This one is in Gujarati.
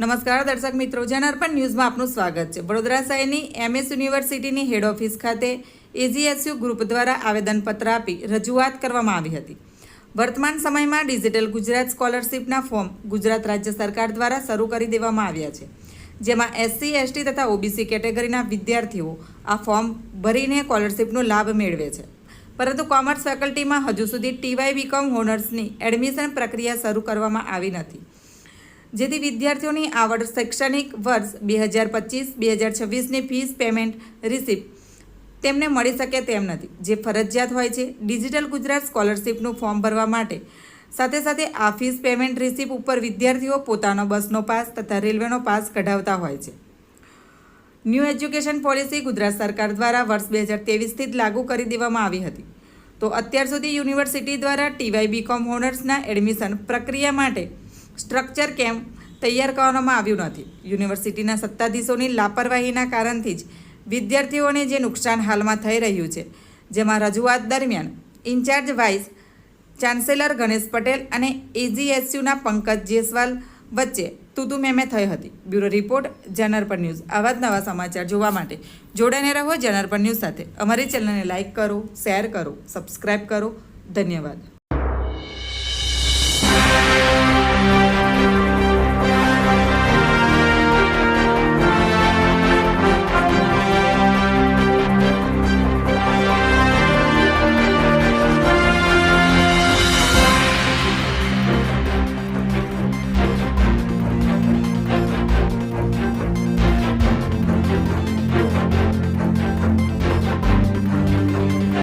નમસ્કાર દર્શક મિત્રો જનાર્પણ ન્યૂઝમાં આપનું સ્વાગત છે. વડોદરા શહેરની એમએસ યુનિવર્સિટીની હેડ ઓફિસ ખાતે એજીએસયુ ગ્રુપ દ્વારા આવેદનપત્ર આપી રજૂઆત કરવામાં આવી હતી. વર્તમાન સમયમાં ડિજિટલ ગુજરાત સ્કોલરશિપના ફોર્મ ગુજરાત રાજ્ય સરકાર દ્વારા શરૂ કરી દેવામાં આવ્યા છે. જેમાં એસસી એસટી તથા ઓબીસી કેટેગરીના વિદ્યાર્થીઓ આ ફોર્મ ભરીને સ્કોલરશિપનો લાભ મેળવે છે. પરંતુ કોમર્સ ફેકલ્ટીમાં હજુ સુધી ટીવાય બીકોમ હોનર્સની એડમિશન પ્રક્રિયા શરૂ કરવામાં આવી નથી. જેથી વિદ્યાર્થીઓની આવડ શૈક્ષણિક વર્ષ બે હજાર પચીસ, બે હજાર છવ્વીસની ફીસ પેમેન્ટ રિસિપ્ટ તેમને મળી શકે તેમ નથી. જે ફરજિયાત હોય છે, ડિજિટલ ગુજરાત સ્કોલરશિપનું ફોર્મ ભરવા માટે. સાથે સાથે આ ફીસ પેમેન્ટ રિસિપ્ટ ઉપર વિદ્યાર્થીઓ પોતાનો બસનો પાસ તથા રેલવેનો પાસ કઢાવતા હોય છે. ન્યૂ એજ્યુકેશન પોલિસી ગુજરાત સરકાર દ્વારા વર્ષ બે હજાર તેવીસથી જ લાગુ કરી દેવામાં આવી હતી. તો અત્યાર સુધી યુનિવર્સિટી દ્વારા ટીવાય બીકોમ હોનર્સના એડમિશન પ્રક્રિયા માટે સ્ટ્રક્ચર કેમ તૈયાર કરવામાં આવ્યું નથી? યુનિવર્સિટીના સત્તાધીશોની લાપરવાહીના કારણથી જ વિદ્યાર્થીઓને જે નુકસાન હાલમાં થઈ રહ્યું છે, જેમાં રજૂઆત દરમિયાન incharge vice chancellor Ganesh Patel અને એજીએસયુના પંકજ જેસવાલ વચ્ચે તુતુ મેમે થઈ હતી. બ્યુરો રિપોર્ટ જનરપર ન્યૂઝ. આવા જ નવા સમાચાર જોવા માટે જોડાને રહો જનરપર ન્યૂઝ સાથે. અમારી ચેનલને લાઇક કરો, શેર કરો સબસ્ક્રાઈબ કરો. ધન્યવાદ.